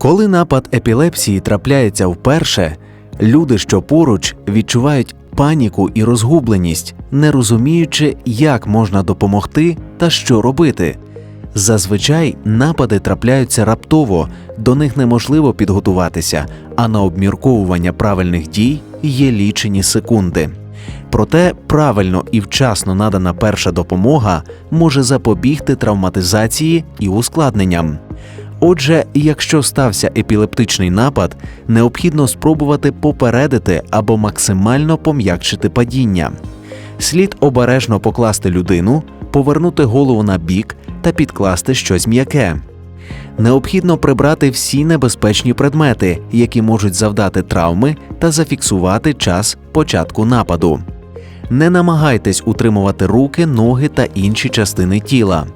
Коли напад епілепсії трапляється вперше, люди, що поруч, відчувають паніку і розгубленість, не розуміючи, як можна допомогти та що робити. Зазвичай напади трапляються раптово, до них неможливо підготуватися, а на обмірковування правильних дій є лічені секунди. Проте правильно і вчасно надана перша допомога може запобігти травматизації і ускладненням. Отже, якщо стався епілептичний напад, необхідно спробувати попередити або максимально пом'якшити падіння. Слід обережно покласти людину, повернути голову на бік та підкласти щось м'яке. Необхідно прибрати всі небезпечні предмети, які можуть завдати травми, та зафіксувати час початку нападу. Не намагайтесь утримувати руки, ноги та інші частини тіла.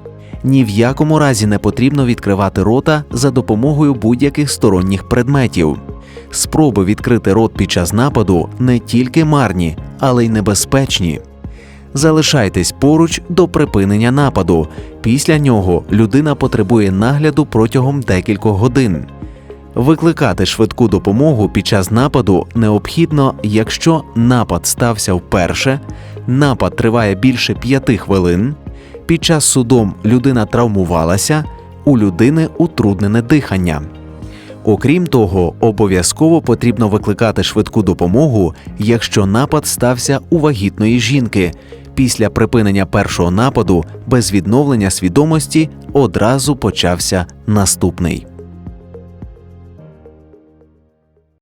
Ні в якому разі не потрібно відкривати рота за допомогою будь-яких сторонніх предметів. Спроби відкрити рот під час нападу не тільки марні, але й небезпечні. Залишайтесь поруч до припинення нападу. Після нього людина потребує нагляду протягом декількох годин. Викликати швидку допомогу під час нападу необхідно, якщо напад стався вперше, напад триває більше п'яти хвилин, під час судом людина травмувалася, у людини утруднене дихання. Окрім того, обов'язково потрібно викликати швидку допомогу, якщо напад стався у вагітної жінки. Після припинення першого нападу без відновлення свідомості одразу почався наступний.